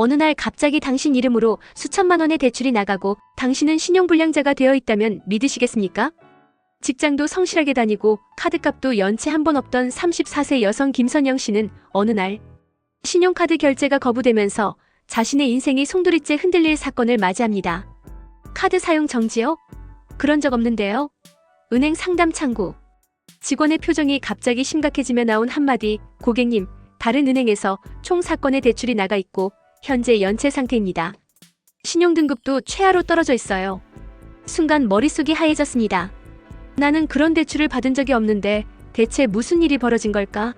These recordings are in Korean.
어느 날 갑자기 당신 이름으로 수천만 원의 대출이 나가고 당신은 신용불량자가 되어 있다면 믿으시겠습니까? 직장도 성실하게 다니고 카드값도 연체 한 번 없던 34세 여성 김선영 씨는 어느 날 신용카드 결제가 거부되면서 자신의 인생이 송두리째 흔들릴 사건을 맞이합니다. 카드 사용 정지요? 그런 적 없는데요. 은행 상담 창구. 직원의 표정이 갑자기 심각해지며 나온 한마디, 고객님, 다른 은행에서 총 사건의 대출이 나가 있고 현재 연체 상태입니다. 신용등급도 최하로 떨어져 있어요. 순간 머릿속이 하얘졌습니다. 나는 그런 대출을 받은 적이 없는데 대체 무슨 일이 벌어진 걸까?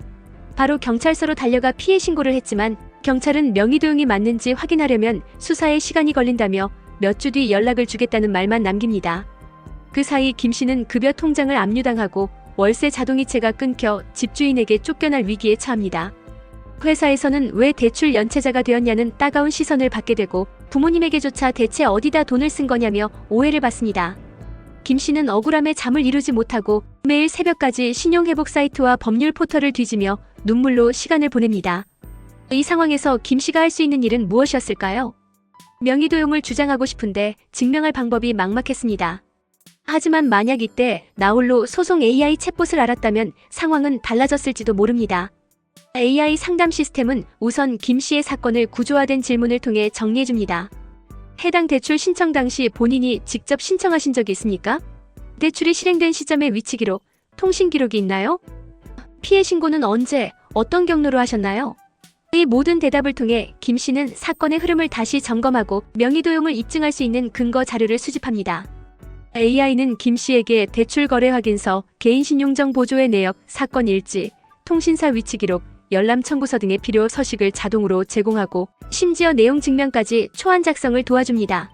바로 경찰서로 달려가 피해 신고를 했지만 경찰은 명의 도용이 맞는지 확인하려면 수사에 시간이 걸린다며 몇 주 뒤 연락을 주겠다는 말만 남깁니다. 그 사이 김 씨는 급여 통장을 압류당하고 월세 자동이체가 끊겨 집주인에게 쫓겨날 위기에 처합니다. 회사에서는 왜 대출 연체자가 되었냐는 따가운 시선을 받게 되고 부모님에게조차 대체 어디다 돈을 쓴 거냐며 오해를 받습니다. 김 씨는 억울함에 잠을 이루지 못하고 매일 새벽까지 신용회복 사이트와 법률 포털을 뒤지며 눈물로 시간을 보냅니다. 이 상황에서 김 씨가 할 수 있는 일은 무엇이었을까요? 명의도용을 주장하고 싶은데 증명할 방법이 막막했습니다. 하지만 만약 이때 나홀로 소송 AI 챗봇을 알았다면 상황은 달라졌을지도 모릅니다. AI 상담 시스템은 우선 김 씨의 사건을 구조화된 질문을 통해 정리해줍니다. 해당 대출 신청 당시 본인이 직접 신청하신 적이 있습니까? 대출이 실행된 시점의 위치 기록, 통신 기록이 있나요? 피해 신고는 언제, 어떤 경로로 하셨나요? 이 모든 대답을 통해 김 씨는 사건의 흐름을 다시 점검하고 명의도용을 입증할 수 있는 근거 자료를 수집합니다. AI는 김 씨에게 대출 거래 확인서, 개인 신용정 보조의 내역, 사건 일지, 통신사 위치 기록, 열람 청구서 등의 필요 서식을 자동으로 제공하고 심지어 내용 증명까지 초안 작성을 도와줍니다.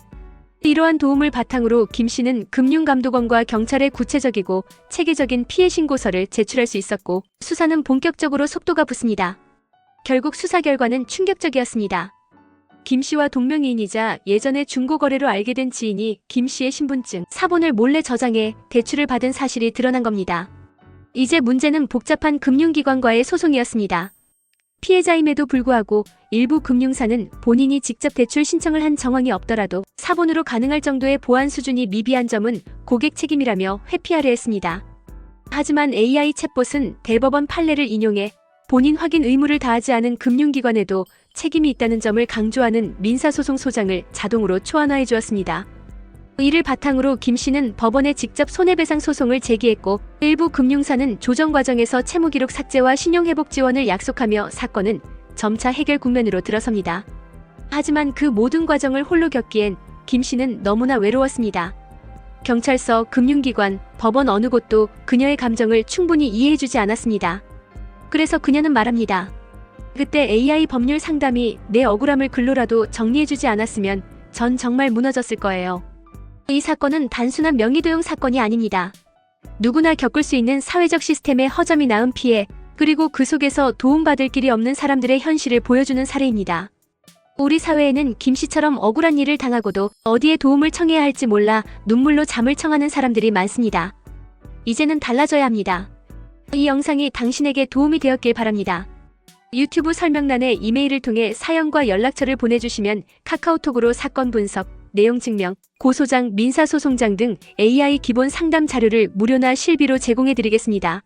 이러한 도움을 바탕으로 김 씨는 금융감독원과 경찰에 구체적이고 체계적인 피해 신고서를 제출할 수 있었고 수사는 본격적으로 속도가 붙습니다. 결국 수사 결과는 충격적이었습니다. 김 씨와 동명이인이자 예전에 중고거래로 알게 된 지인이 김 씨의 신분증, 사본을 몰래 저장해 대출을 받은 사실이 드러난 겁니다. 이제 문제는 복잡한 금융기관과의 소송이었습니다. 피해자임에도 불구하고 일부 금융사는 본인이 직접 대출 신청을 한 정황이 없더라도 사본으로 가능할 정도의 보안 수준이 미비한 점은 고객 책임이라며 회피하려 했습니다. 하지만 AI 챗봇은 대법원 판례를 인용해 본인 확인 의무를 다하지 않은 금융기관에도 책임이 있다는 점을 강조하는 민사소송 소장을 자동으로 초안화해 주었습니다. 이를 바탕으로 김 씨는 법원에 직접 손해배상 소송을 제기했고 일부 금융사는 조정 과정에서 채무 기록 삭제와 신용회복 지원을 약속하며 사건은 점차 해결 국면으로 들어섭니다. 하지만 그 모든 과정을 홀로 겪기엔 김 씨는 너무나 외로웠습니다. 경찰서, 금융기관, 법원 어느 곳도 그녀의 감정을 충분히 이해해주지 않았습니다. 그래서 그녀는 말합니다. 그때 AI 법률 상담이 내 억울함을 글로라도 정리해주지 않았으면 전 정말 무너졌을 거예요. 이 사건은 단순한 명의도용 사건이 아닙니다. 누구나 겪을 수 있는 사회적 시스템의 허점이 낳은 피해, 그리고 그 속에서 도움받을 길이 없는 사람들의 현실을 보여주는 사례입니다. 우리 사회에는 김 씨처럼 억울한 일을 당하고도 어디에 도움을 청해야 할지 몰라 눈물로 잠을 청하는 사람들이 많습니다. 이제는 달라져야 합니다. 이 영상이 당신에게 도움이 되었길 바랍니다. 유튜브 설명란에 이메일을 통해 사연과 연락처를 보내주시면 카카오톡으로 사건 분석, 내용 증명, 고소장, 민사소송장 등 AI 기본 상담 자료를 무료나 실비로 제공해 드리겠습니다.